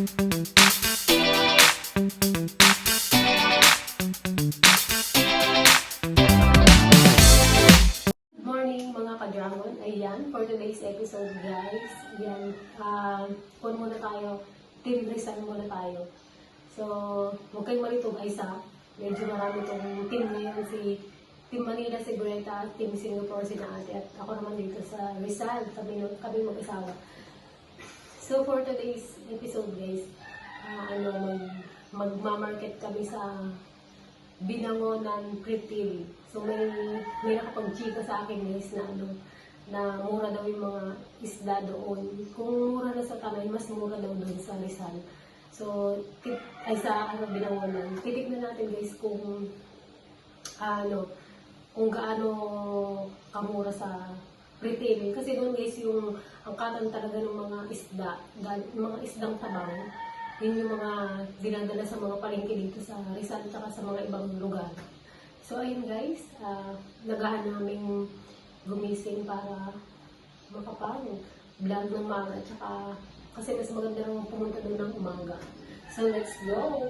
Morning mga ka-dragon. Ayan, for today's episode guys. Ayan, uh, phone muna tayo. Rizal muna tayo. So, huwag kayong malito guys ha. Medyo marami itong team ngayon. Si Team Manila, si Greta, Team Singapore, si Ate. At ako naman dito sa Rizal. Kami, kami mag-asawa. So, for today's episode guys, ah, ano, mag, magmamarket kami sa binangonan pretil. So may may nakapag-chika sa akin guys na ano na mura daw yung mga isda doon. Kung mura na sa Tanay, mas mura daw doon sa Rizal. So, tit- ay sa ano, binangonan. Titignan natin guys kung ano, kung gaano kamura sa retail. Kasi doon guys yung ang katan talaga ng mga isda, yung mga isdang tabang, yun yung mga dinadala sa mga palengke dito sa Rizal at sa mga ibang lugar. So ayun guys, uh, nagahan namin gumising para makapag vlog ng maga at kasi mas maganda nang pumunta doon ng umaga. So let's go!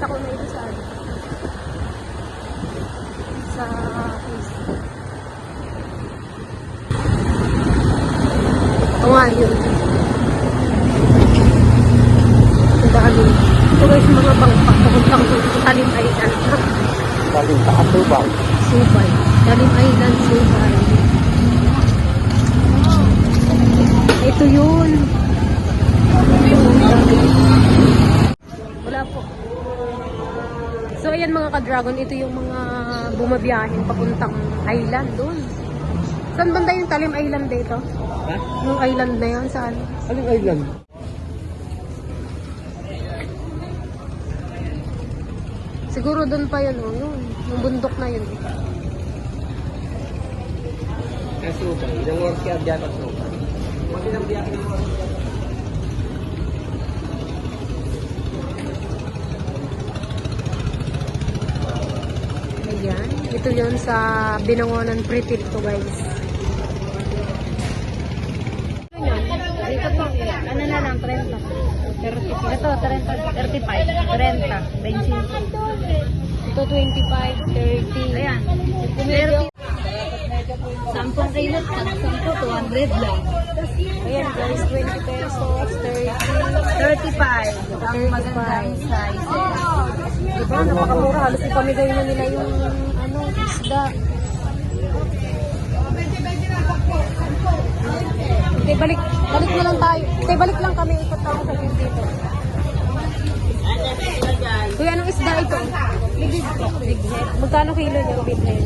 Nakita ko na ito sa ano. Sa Facebook. Ito nga yun. Ang dami. Ito guys, mga bangpak. Papuntang talim ano. Galing sa Atubang. Subay. Talim Island, Subay. Ito yun. Wala So, ayan mga ka-dragon, ito yung mga bumabiyahin papuntang island doon. Saan banda yung Talim Island dito? Ha? Yung island na yun, saan? Anong island? Siguro doon pa yun, oh, yun. Yung bundok na yun. Ang Subay. Ilang oras kaya dyan ang Subay? Mga ilang biyak ng oras dyan. Ayan. Ito yun sa Binangonan Pretty to guys. Dito po, ano na lang, 30. 30. Ito, 30, 35. 30. 25. Ito 25, 30. Ayan. 30. 10 kilo, 10, 200 lang. Guys, 20 pesos, 30. 35. Ang magandang size. Diba, napakamura. Halos ipamigay na nila yung ano, isda. Te, balik, balik na lang tayo. Te, balik lang kami. Ikot tayo sa dito. Kuya, anong isda ito? Head. Magkano kilo niya, big head?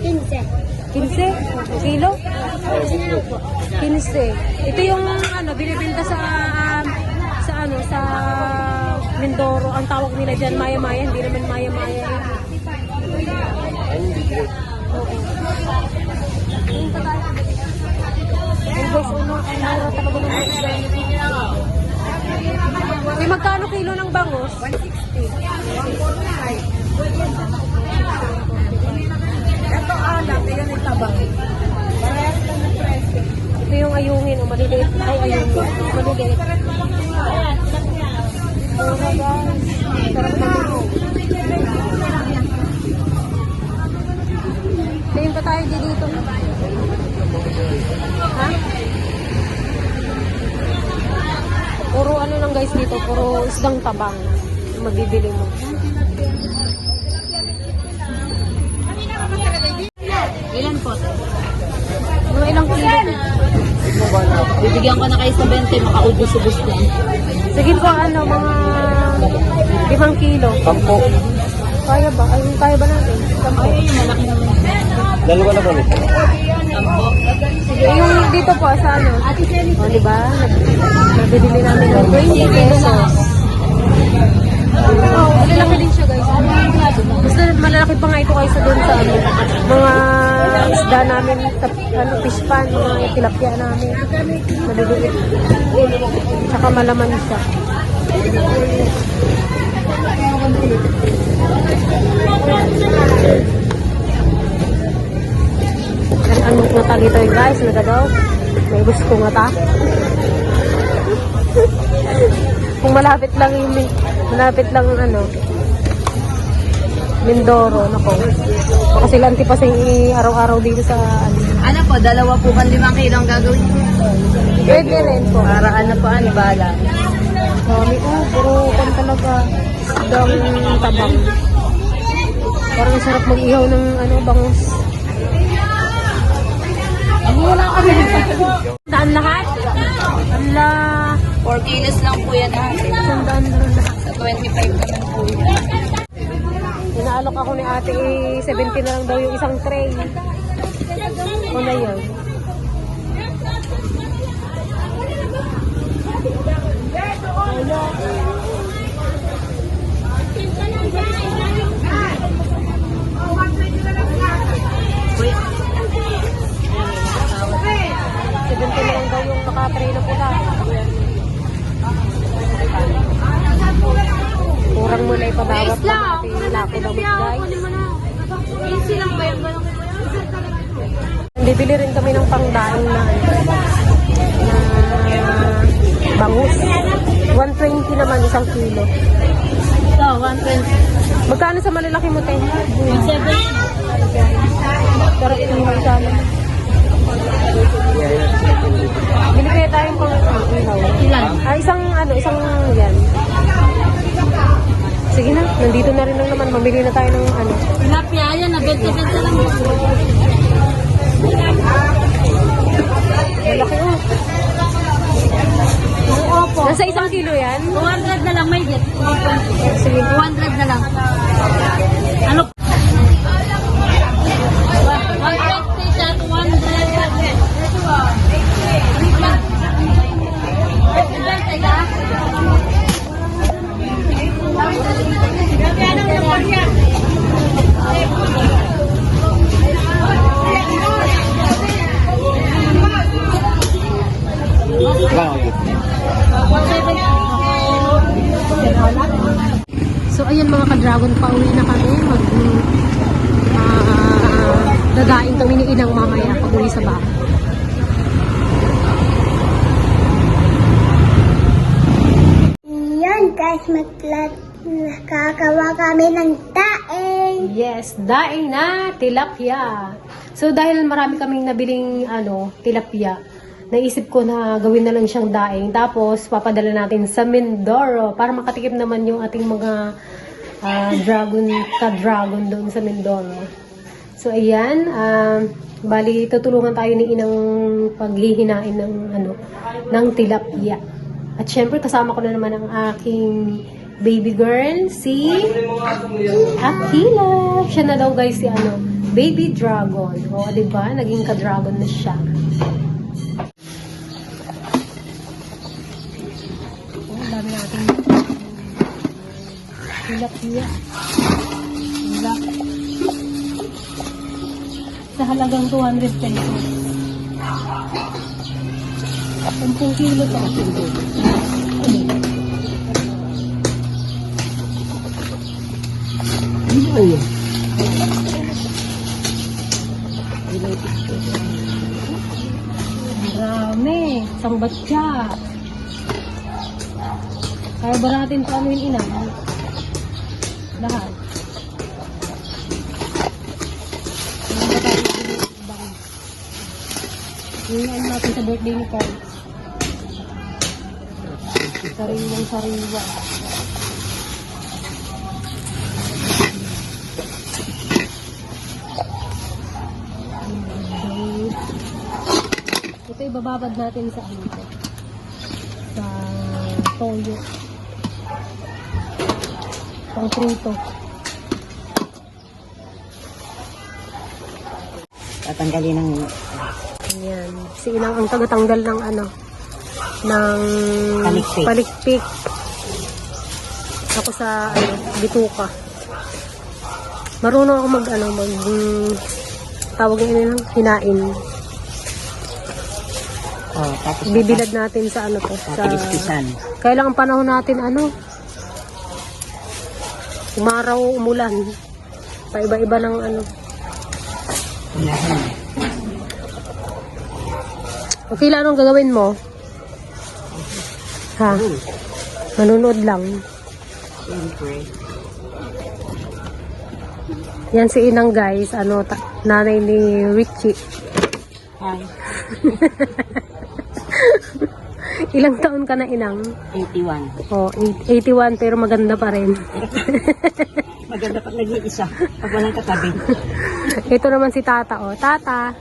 15. 15? Kilo? 15. Ito yung ano, binibenta sa um, sa ano, sa Mindoro. Ang tawag nila dyan, maya-maya. Hindi naman maya-maya. Eh, magkano kilo ng bangus? 160. Ito alam, yan yung tabang. Parehas lang ng presyo. Ito yung ayungin, o maliliit. Ay, ayungin. Maliliit. Mo. Tingin pa tayo di dito. Ha? Puro ano lang guys dito, puro isdang tabang. Mabibili mo. Po? Mga ilang kilo po? Bibigyan ko na kayo sa 20, makaubos-ubos lang. Sige po, ano, mga limang kilo. Sampo. Kaya ba? Ay, kaya ba natin? Ay, yung malaki naman. Dalawa na ba nito? Sige, yung dito po, sa ano? Ate Shelly. O, di ba? Nabibili namin ng 20 pesos. Oh, malalaki din siya, na- malalaki pa nga ito kaysa doon sa ano, mga isda namin, tap, ano, fish pan, mga tilapia namin. Maliliit. Tsaka malaman siya. Ang anong nga ta dito guys, nagadaw. May gusto nga ta. Kung malapit lang yung malapit lang ano Mindoro, nako. Baka sila antipasing araw-araw dito sa ano. Ano po, dalawa po kan limang kilo ang gagawin ko. Pwede rin po. Para ano po, ano, bala. Dami oh, puro kan talaga. Isdang tabang. Parang ang sarap mag-ihaw ng ano, bangus. Ang wala kami. Daan lahat? Ala, 4 kilos lang po yan na lahat. Sa 25 naman po yan. Inaalok ako ni ate, eh, 70 na lang daw yung isang tray. O na yun. Seventy na lang daw yung nakatray na pula. Kurang mo na ipadawat sa ating lako daw guys. Easy lang ba gano'n Bibili rin kami ng pangdaing na na bangus. 120 naman isang kilo. Ito, 120. Magkano sa malalaki mo, te? 7. Pero ito yung sana. Bili kaya tayong pang ihaw. Ilan? Ah, isang ano, isang yan. Sige na, nandito na rin lang naman. Mamili na tayo ng ano. Tilapia yan, nabenta-benta lang po. Malaki oh. Opo. Nasa isang kilo yan? 200 na lang, may get. Sige. 200 na lang. Ano? 120 siya, kami ng taeng. Yes, daing na tilapia. So dahil marami kaming nabiling ano, tilapia, naisip ko na gawin na lang siyang daing. Tapos papadala natin sa Mindoro para makatikim naman yung ating mga ah, dragon ka-dragon doon sa Mindoro. So ayan, um, bali tutulungan tayo ni Inang paghihinain ng ano, ng tilapia. At syempre kasama ko na naman ang aking baby girl, si Akila. Siya na daw guys si ano, baby dragon. O, di ba? Naging ka-dragon na siya. Oh, dami natin. Tilapia. Wala. Sa halagang 200 pesos. 10 kilo to. Marami. Isang batya. Kaya ba natin ito anuhin ina? Lahat. Ibang? Yung natin sa birthday ni Carl. Sariwang sariwa. Ito ibababad natin sa ano. Sa toyo. Pang prito. Tatanggalin ng Ayan. Si Inang ang tagatanggal ng ano, ng Palikpik. palikpik. Ako sa ano, bituka. Marunong ako mag ano, mag mm, tawag nila hinain. Oh, tapos Bibilad natin sa ano to, sa Papilispisan. Kailangan panahon natin ano, umaraw, umulan. Paiba-iba ng ano. Unahin. Okay lang anong gagawin mo? Ha? Manunod lang. Siyempre. Yan si Inang guys, ano, nanay ni Richie. Hi. Ilang taon ka na Inang? 81. Oh, eight- 81 pero maganda pa rin. Maganda pag nag-iisa. Pag walang katabi. Ito naman si Tata, oh. Tata.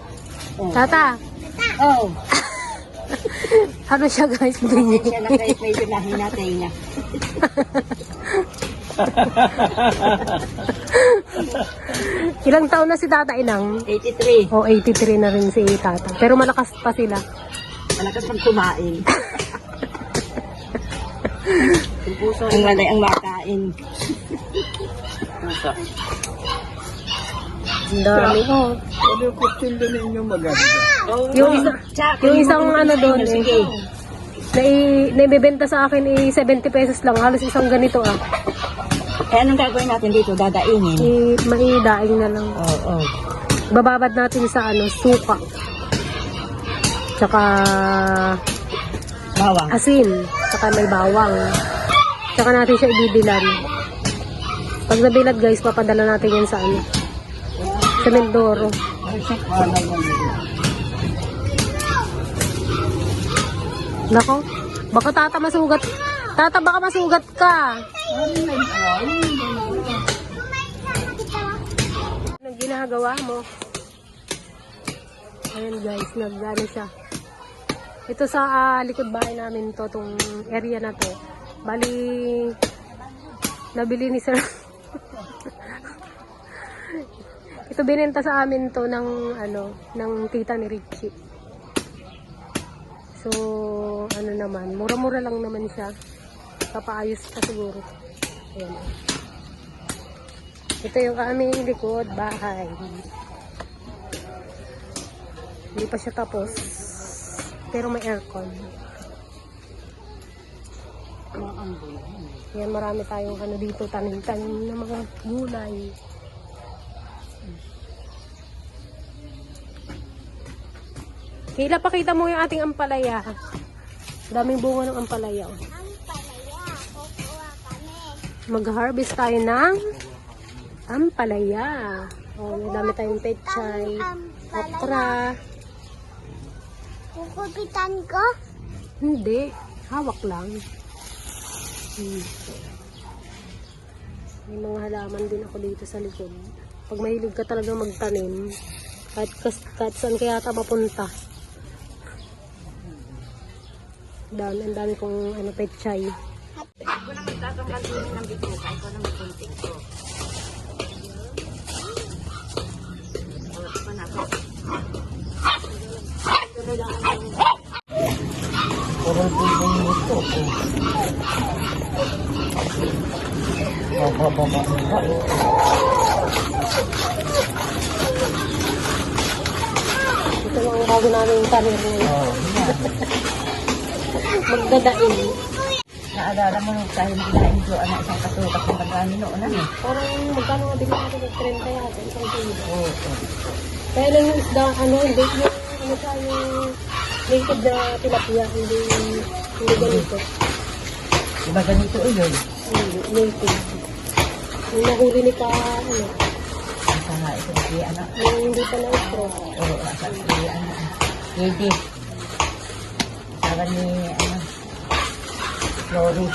Oh. Tata. Oh. Ano siya guys? Bingi. Siya na kahit medyo nahinatay niya. Ilang taon na si Tata Inang? 83. Oh, 83 na rin si Tata. Pero malakas pa sila. Malakas pag kumain. ang malay ang makain. Pusa. Ang dami. Oh. Ano yung question din ninyo maganda? Yung isa, Tsaka, yung kung isang ano doon eh. Nai, naibibenta sa akin eh 70 pesos lang. Halos isang ganito ah. Eh, anong gagawin natin dito? Dadaingin? I, maidaing na lang. Oo. Oh, oh. Bababad natin sa ano, suka. Tsaka Bawang. asin. Tsaka may bawang. Tsaka natin siya ibibilan. Pag nabilad guys, papadala natin yan sa ano. Sa Mindoro. Nako, baka tata masugat. Tata, baka masugat ka. Anong ginagawa mo? Ayan guys, nagano siya. Ito sa ah, likod bahay namin to, tong area na to. Bali, nabili ni sir. Ito binenta sa amin to ng ano, ng tita ni Richie. So, ano naman, mura-mura lang naman siya. Papaayos pa siguro. Ayan. Ito yung aming likod bahay. Hindi pa siya tapos. Pero may aircon. Yan, marami tayong ano dito, tanim-tanim ng mga gulay. Kayla, pakita mo yung ating ampalaya. Daming bunga ng ampalaya. Mag-harvest tayo ng ampalaya. Oh, may dami tayong pechay, okra. Kukupitan ko? Hindi, hawak lang. Hmm. May mga halaman din ako dito sa likod. Pag mahilig ka talaga magtanim, kahit, kahit saan kaya ta mapunta. Dami, ang dami kong ano, pechay. Ako na magtatanggal din ng bituka. Ikaw na magpunting ko. Ito pa na ako. Parang pulbong mo ito. Bababa. Ito ang bago namin tanim ngayon. Magdadain. Naalala mo nung tayo maglaing ko anak isang kasukat ng pagkani noon ano? Parang magkano nga din natin ng 30 yata, isang kilo. Oo. Kaya lang yung isda, ano, hindi yung, ano siya, yung naked na tilapia, hindi, hindi ganito. Diba ganito o yun? Hindi, naked. Yung nahuli ni ka, ano, Ang sana ito si anak. yung hindi pa na straw. Oo, asa si anak. Hindi. Sabi ni ano. Lori.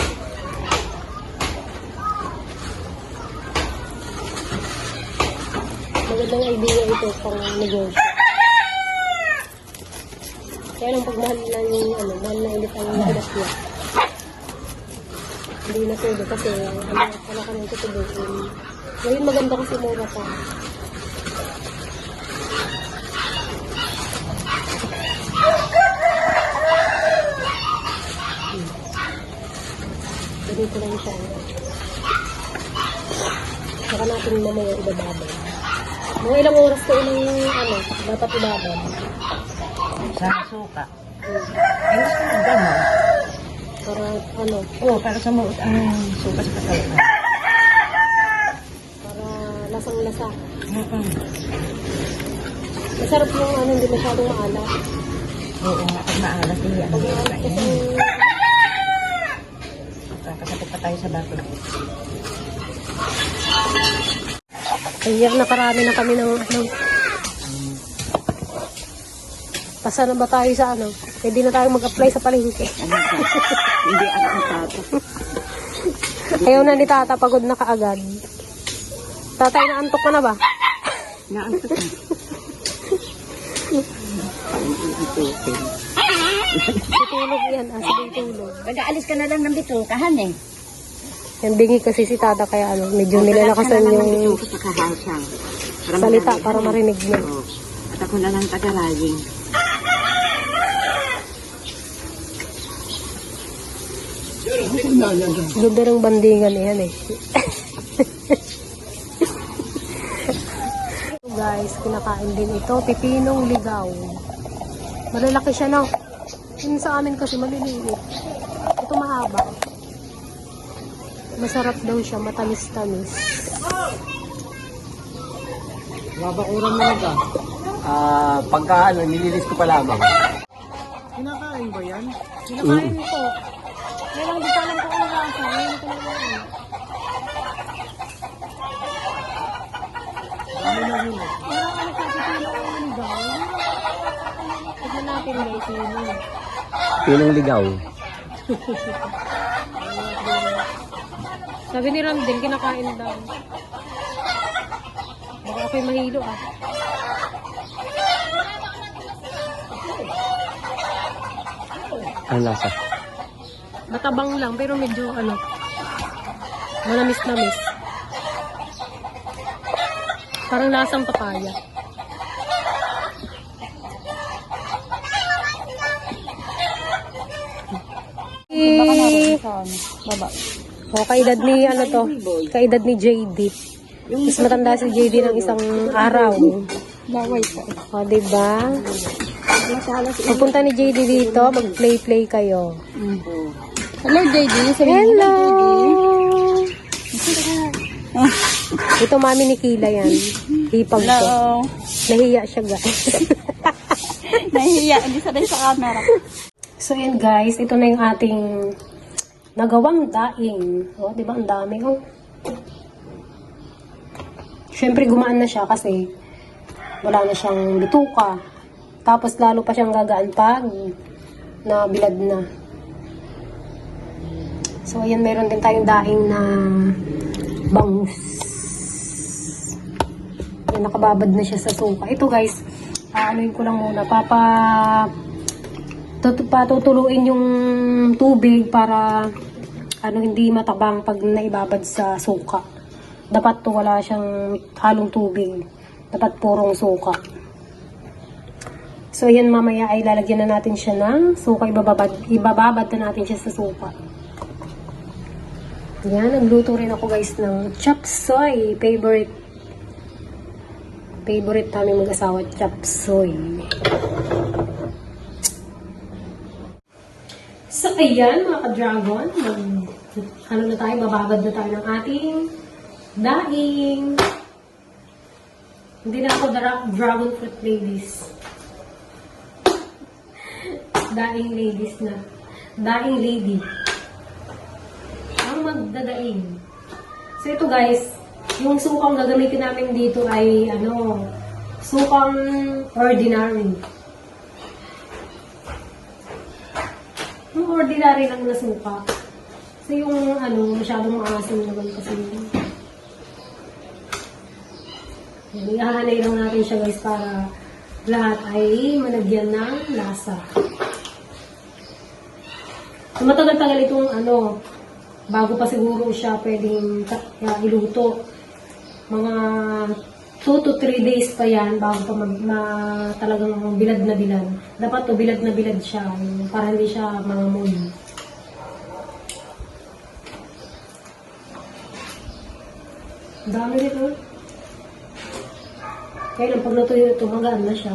Magandang idea ito pang negosyo. Kaya lang pag mahal na yung ano, mahal na ulit ang tilapia. Hindi na pwede kasi ano, wala ka nang tutubuin. Ngayon maganda kasi mura pa. Ganito lang siya. Saka natin mamaya ibababad. Mga ilang oras ko ilang ano, dapat ibabad. Sa suka. Ay, gusto mo gano'n? Para ano, Oo, para sa muot ang suka sa katawan. para lasang-lasa. Mm-mm. Masarap yung ano, hindi masyadong maalat. Oo nga, pag maalas niya. Pag maalat kasi, Kakasapit pa tayo sa bato. Ayan, nakarami na kami ng ano. Pasa na ba tayo sa ano? Pwede na tayo mag-apply sa palengke. Hindi ako ang tato. Ayaw na ni Tata, pagod na kaagad. Tatay, naantok ka na ba? Naantok na. Tutulog yan, ah, sige tulog. Mag-aalis ka na lang ng bitukahan eh. Yan, bingi kasi si Tata, kaya ano, medyo nilalakasan yung salita para marinig niya. At ako na lang tagalaging. Ganda ng bandingan yan eh. Guys, kinakain din ito. Pipinong ligaw. Malalaki siya no. Yun sa amin kasi maliliit. Ito mahaba. Masarap daw siya, matamis-tamis. Babakuran mo na ka. Ah, pagka ano, nililis ko pa lamang. Kinakain ko. Kaya lang di alam kung ano lasa. Ngayon ko alam. Parang ano sa pipinong ligaw. Tignan natin guys, yun. Pinong ligaw. Sabi ni Ram din, kinakain daw. Baka ako'y mahilo ah. Ang lasa. Matabang lang, pero medyo ano, manamis-namis. Parang lasang papaya. Eh, Baba. O, kaedad ni, ano to, kaedad ni JD. Mas matanda si JD ng isang araw. Baway pa. O, diba? Pupunta ni JD dito, mag-play-play kayo. Hello, JD. Hello! Ito mami ni Kila yan. Hipag ko. Hello. Nahiya siya guys. Nahihiya. Hindi sa sa camera. so yan guys, ito na yung ating nagawang daing. O, di ba? Ang dami. Oh. Siyempre gumaan na siya kasi wala na siyang bituka. Tapos lalo pa siyang gagaan pag na bilad na. So ayan, meron din tayong daing na bangus. Yan, nakababad na siya sa suka. Ito guys, aanuin ko lang muna. Papa, tut- patutuluin yung tubig para ano hindi matabang pag naibabad sa suka. Dapat to wala siyang halong tubig. Dapat purong suka. So yan mamaya ay lalagyan na natin siya ng suka. Ibababad, ibababad na natin siya sa suka. Yan, nagluto rin ako guys ng chop soy. Favorite favorite namin mag-asawa, chop soy. So, ayan mga ka-dragon. Ano na tayo, bababad na tayo ng ating daing. Hindi na ako dra- dragon fruit ladies. Daing ladies na. Daing lady. Ang magdadaing. So, ito guys, yung sukang gagamitin namin dito ay, ano, sukang ordinary. Yung ordinary lang na suka. So yung ano, masyadong maasim naman kasi. Yan, ihahanay lang natin siya guys para lahat ay managyan ng lasa. So, matagal-tagal itong ano, bago pa siguro siya pwedeng uh, iluto. Mga 2 to 3 days pa yan bago pa mag, ma, talagang bilad na bilad. Dapat to bilad na bilad siya para hindi siya mga mold. Dami nito. Kaya lang pag natuyo ito, magaan na siya.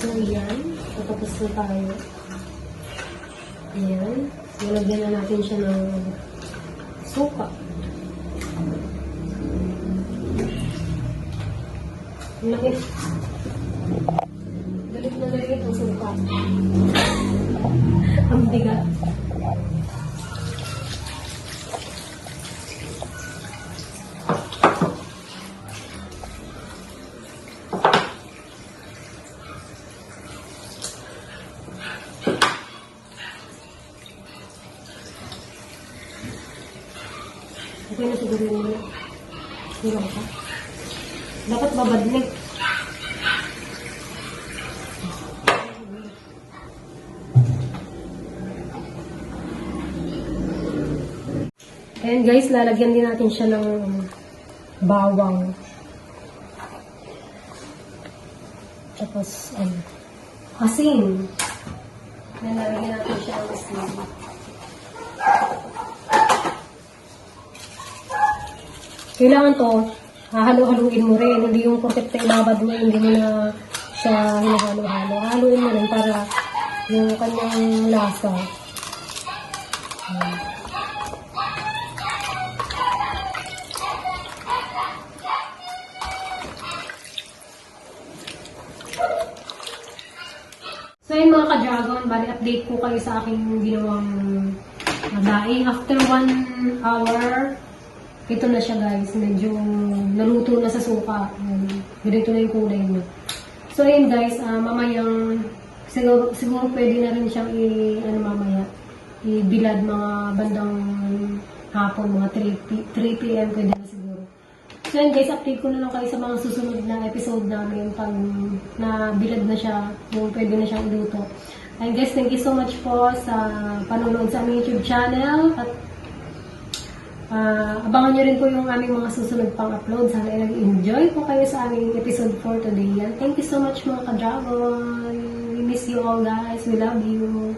So, yan. Tatapos na tayo. Ayan. So, lagyan na natin siya ng suka. Ang Laki. Galit na galit itong suka. Ang bigat. Okay na siguro yun muna. Hirap ka. Dapat babadlik. Ayan guys, lalagyan din natin siya ng bawang. Tapos, ano, asin. Then, lalagyan natin siya ng asin. Kailangan to, hahalo-haluin mo rin. Hindi yung porket na ilabad mo, hindi mo na siya hinahalo-halo. Haluin mo rin para yung kanyang lasa. Ayan. So yun mga ka-dragon, bali update ko kayo sa aking ginawang uh, daing. After one hour, ito na siya guys. Medyo naluto na sa suka. Ganito na yung kulay niya. So yun guys, ah, mamayang siguro, siguro pwede na rin siyang i, ano mamaya, i-bilad mga bandang hapon, mga 3, p- 3 p.m. pwede na siguro. So yun guys, update ko na lang kayo sa mga susunod na episode namin pag na bilad na siya, yung pwede na siyang iluto. And guys, thank you so much po sa panonood sa aming YouTube channel at ah, abangan nyo rin po yung aming mga susunod pang upload. Sana ay nag-enjoy po kayo sa aming episode for today. And thank you so much mga ka-dragon. We miss you all guys. We love you.